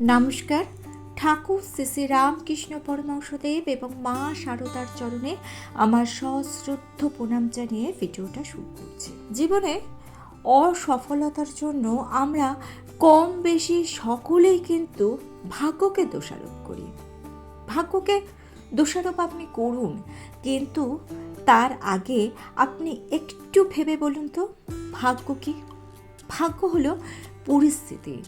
নমস্কার। ঠাকুর শ্রী শ্রী রামকৃষ্ণ পরমহংসদেব এবং মা সারদার চরণে আমার সশ্রদ্ধ প্রণাম জানিয়ে ভিডিওটা শুরু করছি। জীবনে অসফলতার জন্য আমরা কম বেশি সকলেই কিন্তু ভাগ্যকে দোষারোপ করি। ভাগ্যকে দোষারোপ আপনি করুন, কিন্তু তার আগে আপনি একটু ভেবে বলুন তো, ভাগ্য কি? ভাগ্য হলো পরিস্থিতি।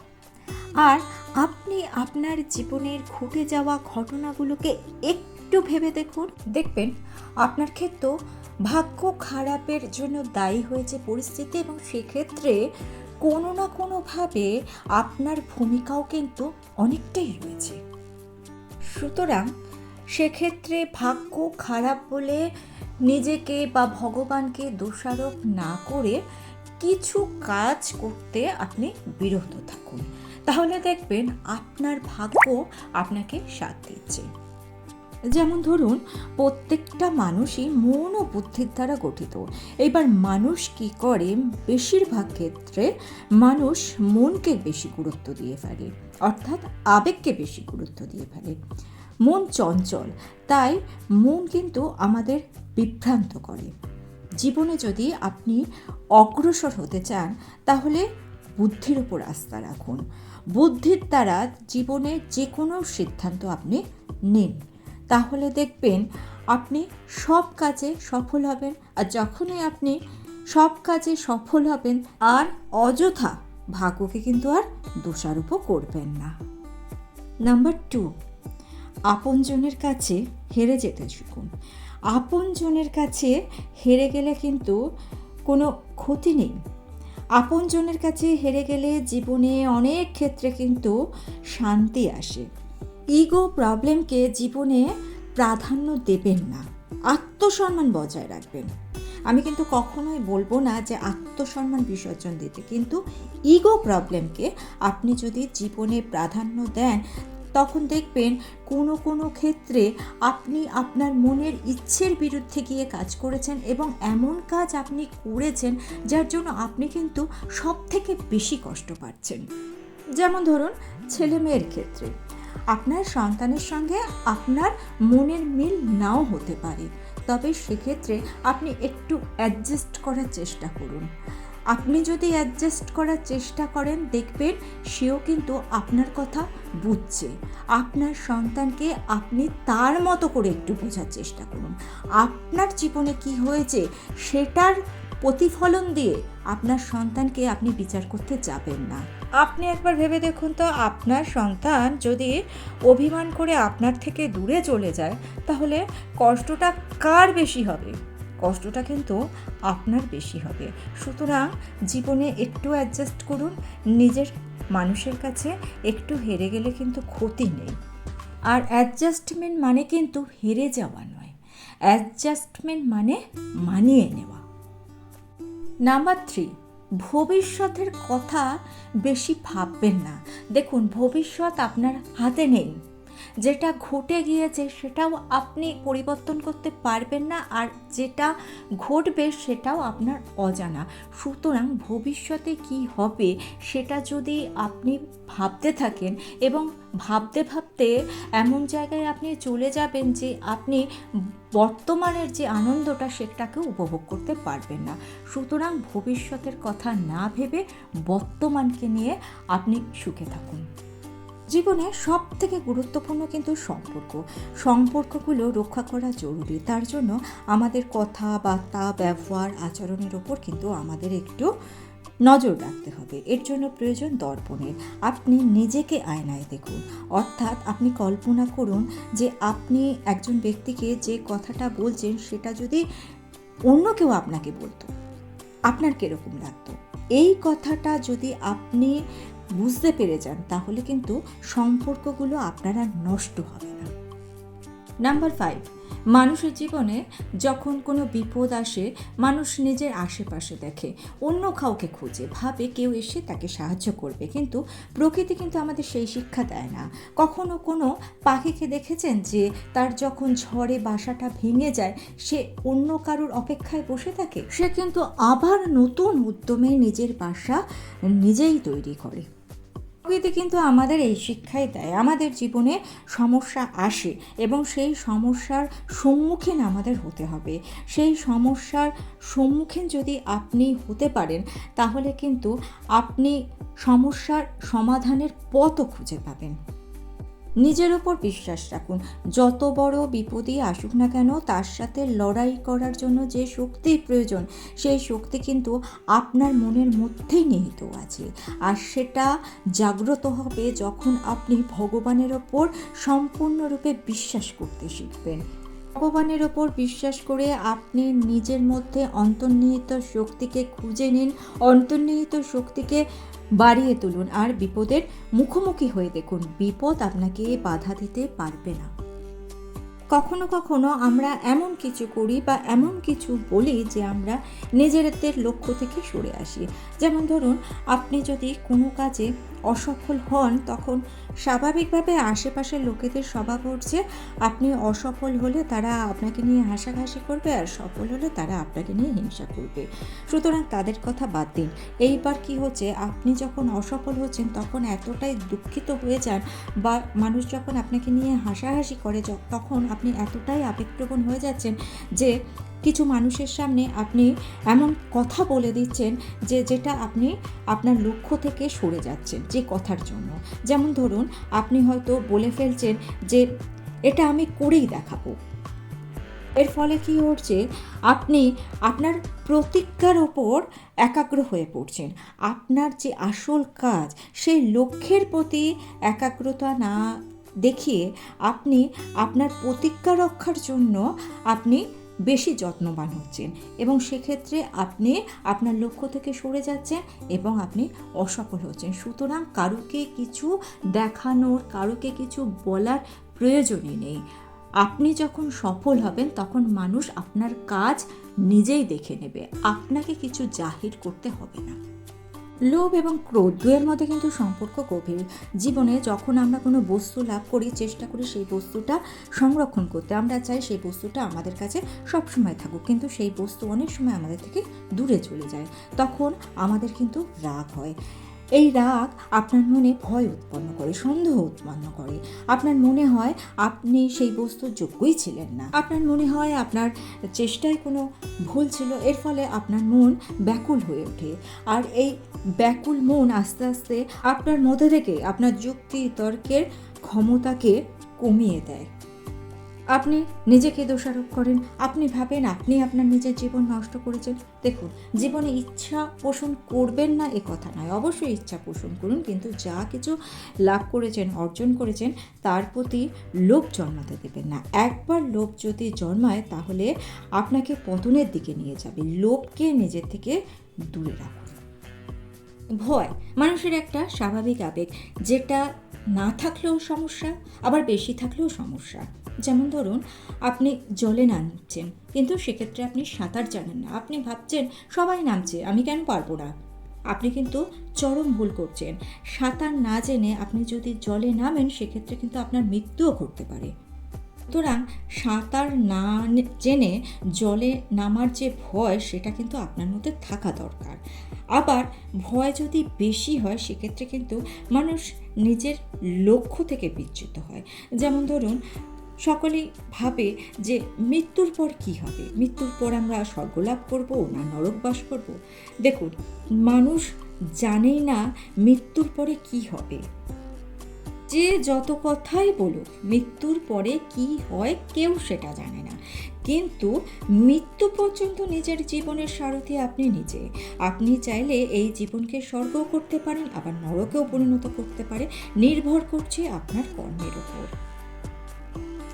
আর আপনি আপনার জীবনের ঘটে যাওয়া ঘটনাগুলোকে একটু ভেবে দেখুন। দেখবেন আপনার ক্ষেত্রেও ভাগ্য খারাপের জন্য দায়ী হয়েছে পরিস্থিতি এবং সেক্ষেত্রে কোনো না কোনোভাবে আপনার ভূমিকাও কিন্তু অনেকটাই রয়েছে। সুতরাং সেক্ষেত্রে ভাগ্য খারাপ বলে নিজেকে বা ভগবানকে দোষারোপ না করে কিছু কাজ করতে আপনি বিরত থাকুন। তাহলে দেখবেন আপনার ভাগ্য আপনাকে সাথ দিচ্ছে। যেমন ধরুন, প্রত্যেকটা মানুষই মন ও বুদ্ধির দ্বারা গঠিত। এবার মানুষ কি করে? বেশিরভাগ ক্ষেত্রে মানুষ মনকে বেশি গুরুত্ব দিয়ে ফেলে, অর্থাৎ আবেগকে বেশি গুরুত্ব দিয়ে ফেলে। মন চঞ্চল, তাই মন কিন্তু আমাদের বিভ্রান্ত করে। জীবনে যদি আপনি অগ্রসর হতে চান, তাহলে বুদ্ধির উপর আস্থা রাখুন। বুদ্ধির দ্বারা জীবনে যে কোনো সিদ্ধান্ত আপনি নিন। তাহলে দেখবেন আপনি সব কাজে সফল হবেন আর যখনই আপনি সব কাজে সফল হবেন, আর অযথা ভাগ্যকে কিন্তু আর দোষারোপও করবেন না। নাম্বার টু, আপনজনের কাছে হেরে যেতে শিখুন। আপনজনের কাছে হেরে গেলে কিন্তু কোনো ক্ষতি নেই। আপনজনের কাছে হেরে গেলে জীবনে অনেক ক্ষেত্রে কিন্তু শান্তি আসে। ইগো প্রবলেমকে জীবনে প্রাধান্য দেবেন না, আত্মসম্মান বজায় রাখবেন। আমি কিন্তু কখনোই বলব না যে আত্মসম্মান বিসর্জন দিতে, কিন্তু ইগো প্রবলেমকে আপনি যদি জীবনে প্রাধান্য দেন তখন দেখবেন কোনো কোনো ক্ষেত্রে আপনি আপনার মনের ইচ্ছের বিরুদ্ধে গিয়ে কাজ করেছেন এবং এমন কাজ আপনি করেছেন যার জন্য আপনি কিন্তু সব থেকে বেশি কষ্ট পাচ্ছেন। যেমন ধরুন ছেলে মেয়ের ক্ষেত্রে। আপনার সন্তানের সঙ্গে আপনার মনের মিল নাও হতে পারে। তবে সেক্ষেত্রে আপনি একটু অ্যাডজাস্ট করার চেষ্টা করুন। আপনি যদি অ্যাডজাস্ট করার চেষ্টা করেন, দেখবেন সেও কিন্তু আপনার কথা বুঝছে। আপনার সন্তানকে আপনি তার মতো করে একটু বোঝার চেষ্টা করুন। আপনার জীবনে কি হয়েছে, সেটার প্রতিফলন দিয়ে আপনার সন্তানকে আপনি বিচার করতে যাবেন না। আপনি একবার ভেবে দেখুন তো, আপনার সন্তান যদি অভিমান করে আপনার থেকে দূরে চলে যায়, তাহলে কষ্টটা কার বেশি হবে? কষ্টটা কিন্তু আপনার বেশি হবে। সুতরাং জীবনে একটু অ্যাডজাস্ট করুন, নিজের মানুষের কাছে একটু হেরে গেলে কিন্তু ক্ষতি নেই। আর অ্যাডজাস্টমেন্ট মানে কিন্তু হেরে যাওয়া নয়। অ্যাডজাস্টমেন্ট মানে মানিয়ে নেওয়া। নাম্বার থ্রি ভবিষ্যতের কথা বেশি ভাববেন না। দেখুন, ভবিষ্যৎ আপনার হাতে নেই। যেটা ঘটে গিয়েছে সেটাও আপনি পরিবর্তন করতে পারবেন না আর যেটা ঘটবে সেটাও আপনার অজানা। সুতরাং ভবিষ্যতে কি হবে সেটা যদি আপনি ভাবতে থাকেন এবং ভাবতে ভাবতে এমন জায়গায় আপনি চলে যাবেন যে আপনি বর্তমানের যে আনন্দটা সেটাকে উপভোগ করতে পারবেন না। সুতরাং ভবিষ্যতের কথা না ভেবে বর্তমানকে নিয়ে আপনি সুখে থাকুন। জীবনে সব থেকে গুরুত্বপূর্ণ কিন্তু সম্পর্ক। সম্পর্কগুলো রক্ষা করা জরুরি। তার জন্য আমাদের কথাবার্তা ব্যবহার, আচরণের ওপর কিন্তু আমাদের একটু নজর রাখতে হবে। এর জন্য প্রয়োজন দর্পণের। আপনি নিজেকে আয়নায় দেখুন। অর্থাৎ আপনি কল্পনা করুন যে আপনি একজন ব্যক্তিকে যে কথাটা বলছেন সেটা যদি অন্য কেউ আপনাকে বলতো, আপনার কীরকম লাগতো? এই কথাটা যদি আপনি বুঝতে পেরে যান, তাহলে কিন্তু সম্পর্কগুলো আপনারা নষ্ট হবে না। নাম্বার ফাইভ মানুষের জীবনে যখন কোনো বিপদ আসে, মানুষ নিজের আশেপাশে দেখে, অন্য কাউকে খুঁজে, ভাবে কেউ এসে তাকে সাহায্য করবে। কিন্তু প্রকৃতি কিন্তু আমাদের সেই শিক্ষা দেয় না। কখনো কোনো পাখিকে দেখেছেন যে তার যখন ঝড়ে বাসাটা ভেঙে যায়, সে অন্য কারোর অপেক্ষায় বসে থাকে? সে কিন্তু আবার নতুন উদ্যমে নিজের বাসা নিজেই তৈরি করে। প্রকৃতি কিন্তু আমাদের এই শিক্ষাই দেয়। আমাদের জীবনে সমস্যা আসে এবং সেই সমস্যার সম্মুখীন আমাদের হতে হবে। সেই সমস্যার সম্মুখীন যদি আপনি হতে পারেন, তাহলে কিন্তু আপনি সমস্যার সমাধানের পথও খুঁজে পাবেন। নিজের উপর বিশ্বাস রাখুন। যত বড় বিপদই আসুক না কেন, তার সাথে লড়াই করার জন্য যে শক্তির প্রয়োজন, সেই শক্তি কিন্তু আপনার মনের মধ্যেই নিহিত আছে। আর সেটা জাগ্রত হবে যখন আপনি ভগবানের ওপর সম্পূর্ণরূপে বিশ্বাস করতে শিখবেন। ভগবানের ওপর বিশ্বাস করে আপনি নিজের মধ্যে অন্তর্নিহিত শক্তিকে খুঁজে নিন, অন্তর্নিহিত শক্তিকে বাড়িয়ে তুলুন আর বিপদের মুখোমুখি হয়ে দেখুন। বিপদ আপনাকে বাধা দিতে পারবে না। কখনো কখনো আমরা এমন কিছু করি বা এমন কিছু বলি যে আমরা নিজেদের লক্ষ্য থেকে সরে আসি। যেমন ধরুন, আপনি যদি কোনো কাজে অসফল হন, তখন স্বাভাবিকভাবে আশেপাশের লোকেদের স্বভাব হচ্ছে আপনি অসফল হলে তারা আপনাকে নিয়ে হাসাহাসি করবে আর সফল হলে তারা আপনাকে নিয়ে হিংসা করবে। সুতরাং তাদের কথা বাদ দিন। এইবার কি হচ্ছে, আপনি যখন অসফল হচ্ছেন, তখন এতটাই দুঃখিত হয়ে যান বা মানুষ যখন আপনাকে নিয়ে হাসাহাসি করে তখন আপনি এতটাই আবেগপ্রবণ হয়ে যাচ্ছেন যে কিছু মানুষের সামনে আপনি এমন কথা বলে দিচ্ছেন যে যেটা আপনি আপনার লক্ষ্য থেকে সরে যাচ্ছেন যে কথার জন্য। যেমন ধরুন, আপনি হয়তো বলে ফেলছেন যে, এটা আমি করেই দেখাবো। এর ফলে কি হচ্ছে? আপনি আপনার প্রতিজ্ঞার ওপর একাগ্র হয়ে পড়ছেন। আপনার যে আসল কাজ, সেই লক্ষ্যের প্রতি একাগ্রতা না দেখিয়ে আপনি আপনার প্রতিজ্ঞা রক্ষার জন্য আপনি বেশি যত্নবান হচ্ছেন এবং সেক্ষেত্রে আপনি আপনার লক্ষ্য থেকে সরে যাচ্ছেন এবং আপনি অসফল হচ্ছেন। সুতরাং কারুকে কিছু দেখানোর, কারুকে কিছু বলার প্রয়োজনই নেই। আপনি যখন সফল হবেন, তখন মানুষ আপনার কাজ নিজেই দেখে নেবে। আপনাকে কিছু জাহির করতে হবে না। লোভ এবং ক্রোধ দুয়ের মধ্যে কিন্তু সম্পর্ক গভীর। জীবনে যখন আমরা কোনো বস্তু লাভ করি, চেষ্টা করি সেই বস্তুটা সংরক্ষণ করতে, আমরা চাই সেই বস্তুটা আমাদের কাছে সবসময় থাকুক। কিন্তু সেই বস্তু অনেক সময় আমাদের থেকে দূরে চলে যায়। তখন আমাদের কিন্তু রাগ হয়। এই রাগ আপনার মনে ভয় উৎপন্ন করে, সন্দেহ উৎপন্ন করে। আপনার মনে হয় আপনি সেই বস্তুর যোগ্যই ছিলেন না। আপনার মনে হয় আপনার চেষ্টায় কোনো ভুল ছিল, এর ফলে আপনার মন ব্যাকুল হয়ে ওঠে। আর এই ব্যাকুল মন আস্তে আস্তে আপনার মধ্যে থেকে আপনার যুক্তি তর্কের ক্ষমতাকে কমিয়ে দেয়। আপনি নিজেকে দোষারোপ করেন, আপনি ভাবেন আপনি আপনার নিজের জীবন নষ্ট করেছেন। দেখুন, জীবনে ইচ্ছা পোষণ করবেন না এ কথা নয়। অবশ্যই ইচ্ছা পোষণ করুন, কিন্তু যা কিছু লাভ করেছেন, অর্জন করেছেন, তার প্রতি লোভ জন্মাতে দেবেন না। একবার লোভ যদি জন্মায়, তাহলে আপনাকে পতনের দিকে নিয়ে যাবে। লোভকে নিজের থেকে দূরে রাখুন। ভয়, মানুষের একটা স্বাভাবিক আবেগ, যেটা না থাকলেও সমস্যা, আবার বেশি থাকলেও সমস্যা। যেমন ধরুন, আপনি জলে নামছেন, কিন্তু সেক্ষেত্রে আপনি সাঁতার জানেন না। আপনি ভাবছেন, সবাই নামছে, আমি কেন পারব না? আপনি কিন্তু চরম ভুল করছেন। সাঁতার না জেনে আপনি যদি জলে নামেন, সেক্ষেত্রে কিন্তু আপনার মৃত্যুও ঘটতে পারে। সুতরাং সাঁতার না জেনে জলে নামার যে ভয়, সেটা কিন্তু আপনার মধ্যে থাকা দরকার। আবার ভয় যদি বেশি হয়, সেক্ষেত্রে কিন্তু মানুষ নিজের লক্ষ্য থেকে বিচ্যুত হয়। যেমন ধরুন সকলেই ভাবে যে মৃত্যুর পর কি হবে? মৃত্যুর পর আমরা স্বর্গলাভ করব না নরকবাস করব? দেখুন, মানুষ জানেই না মৃত্যুর পরে কি হবে। যে যত কথাই বলুক, মৃত্যুর পরে কি হয় কেউ সেটা জানে না। কিন্তু মৃত্যু পর্যন্ত নিজের জীবনের সারথি আপনি নিজে। আপনি চাইলে এই জীবনকে স্বর্গ করতে পারেন, আবার নরকেও পরিণত করতে পারে। নির্ভর করছে আপনার কর্মের উপর।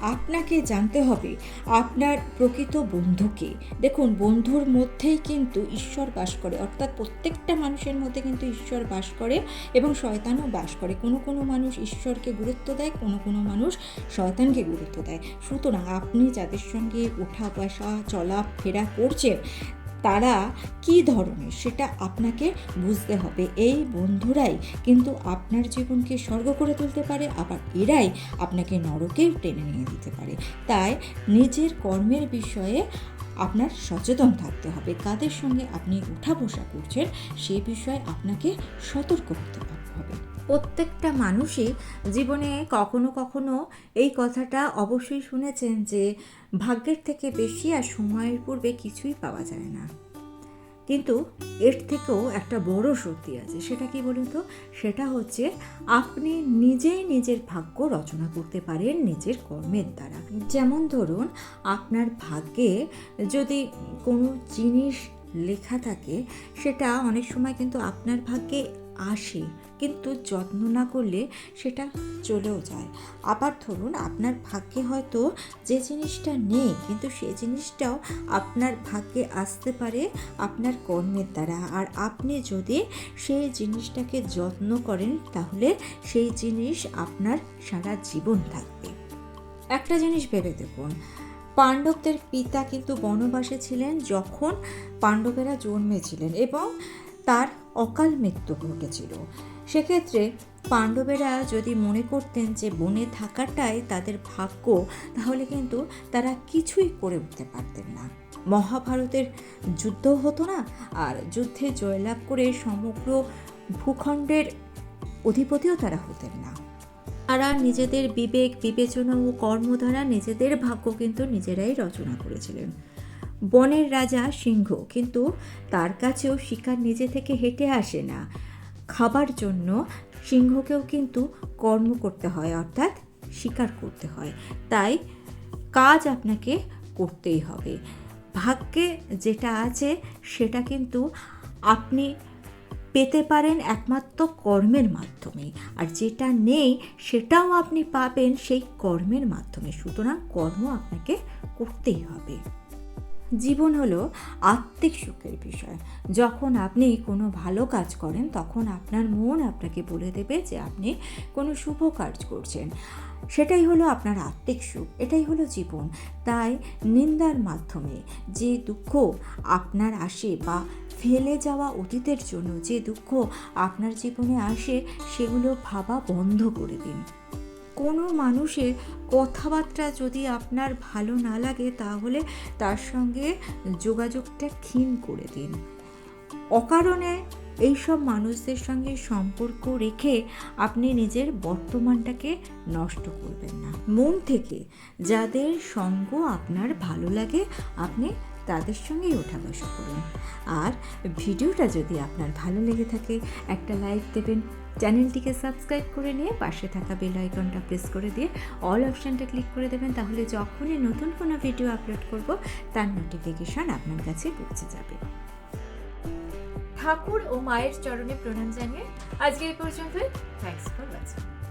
আপনাকে জানতে হবে, আপনার প্রকৃত বন্ধুকে দেখুন, বন্ধুর মধ্যেই কিন্তু ঈশ্বর বাস করে, অর্থাৎ প্রত্যেকটা মানুষের মধ্যে কিন্তু ঈশ্বর বাস করে এবং শয়তানও বাস করে। কোনো কোনো মানুষ ঈশ্বরকে গুরুত্ব দেয়, কোনো কোনো মানুষ শয়তানকে গুরুত্ব দেয়। সুতরাং আপনি যাদের সঙ্গে ওঠা বসা চলা ফেরা করছেন তারা কি ধরনের সেটা আপনাকে বুঝতে হবে। এই বন্ধুরাই কিন্তু আপনার জীবনকে স্বর্গ করে তুলতে পারে, আবার এরাই আপনাকে নরকেও টেনে নিয়ে দিতে পারে। তাই নিজের কর্মের বিষয়ে আপনার সচেতন থাকতে হবে। কাদের সঙ্গে আপনি উঠা বসা করছেন সে বিষয়ে আপনাকে সতর্ক হতে হবে। প্রত্যেকটা মানুষই জীবনে কখনো কখনো এই কথাটা অবশ্যই শুনেছেন যে ভাগ্যের থেকে বেশি আর সময়ের পূর্বে কিছুই পাওয়া যায় না। কিন্তু এর থেকেও একটা বড় সত্যি আছে, সেটা কি বলুন তো? সেটা হচ্ছে আপনি নিজেই নিজের ভাগ্য রচনা করতে পারেন নিজের কর্মের দ্বারা। যেমন ধরুন, আপনার ভাগ্যে যদি কোনো জিনিস লেখা থাকে, সেটা অনেক সময় কিন্তু আপনার ভাগ্যে আসে, কিন্তু যত্ন না করলে সেটা চলেও যায়। আবার ধরুন, আপনার ভাগ্যে হয়তো যে জিনিসটা নেই, কিন্তু সে জিনিসটাও আপনার ভাগ্যে আসতে পারে আপনার কর্মের দ্বারা। আর আপনি যদি সেই জিনিসটাকে যত্ন করেন, তাহলে সেই জিনিস আপনার সারা জীবন থাকবে। একটা জিনিস ভেবে দেখুন, পাণ্ডবদের পিতা কিন্তু বনবাসে ছিলেন যখন পাণ্ডবেরা জন্মেছিলেন এবং তার অকাল মৃত্যু ঘটেছিল। সেক্ষেত্রে পাণ্ডবেরা যদি মনে করতেন যে বনে থাকাটাই তাদের ভাগ্য, তাহলে কিন্তু তারা কিছুই করে উঠতে পারতেন না। মহাভারতের যুদ্ধ হতো না, আর যুদ্ধে জয়লাভ করে সমগ্র ভূখণ্ডের অধিপতিও তারা হতেন না। তারা নিজেদের বিবেক, বিবেচনা ও কর্ম দ্বারা নিজেদের ভাগ্য কিন্তু নিজেরাই রচনা করেছিলেন। বনের রাজা সিংহ, কিন্তু তার কাছেও শিকার নিজে থেকে হেঁটে আসে না। খাবার জন্য সিংহকেও কিন্তু কর্ম করতে হয়, অর্থাৎ শিকার করতে হয়। তাই কাজ আপনাকে করতেই হবে। ভাগ্যে যেটা আছে, সেটা কিন্তু আপনি পেতে পারেন একমাত্র কর্মের মাধ্যমে। আর যেটা নেই, সেটাও আপনি পাবেন সেই কর্মের মাধ্যমে। সুতরাং কর্ম আপনাকে করতেই হবে। জীবন হলো আত্মিক সুখের বিষয়। যখন আপনি কোনো ভালো কাজ করেন, তখন আপনার মন আপনাকে বলে দেবে যে আপনি কোনো শুভ কাজ করছেন। সেটাই হলো আপনার আত্মিক সুখ, এটাই হলো জীবন। তাই নিন্দার মাধ্যমে যে দুঃখ আপনার আসে বা ফেলে যাওয়া অতীতের জন্য যে দুঃখ আপনার জীবনে আসে, সেগুলো ভাবা বন্ধ করে দিন। কোনো মানুষের কথাবার্তা যদি আপনার ভালো না লাগে, তাহলে তার সঙ্গে যোগাযোগটা ক্ষীণ করে দিন। অকারণে এইসব মানুষদের সঙ্গে সম্পর্ক রেখে আপনি নিজের বর্তমানটাকে নষ্ট করবেন না। মন থেকে যাদের সঙ্গ আপনার ভালো লাগে, আপনি তাদের সঙ্গেই ওঠা বসা করুন। আর ভিডিওটা যদি আপনার ভালো লেগে থাকে, একটা লাইক দেবেন, চ্যানেলটিকে সাবস্ক্রাইব করে নিয়ে পাশে থাকা বেল আইকনটা প্রেস করে দিয়ে অল অপশানটা ক্লিক করে দেবেন, তাহলে যখনই নতুন কোনো ভিডিও আপলোড করব, তার নোটিফিকেশান আপনার কাছে পৌঁছে যাবে। ঠাকুর ও মায়ের চরণে প্রণাম জানিয়ে আজকে এই পর্যন্তই। Thanks for watching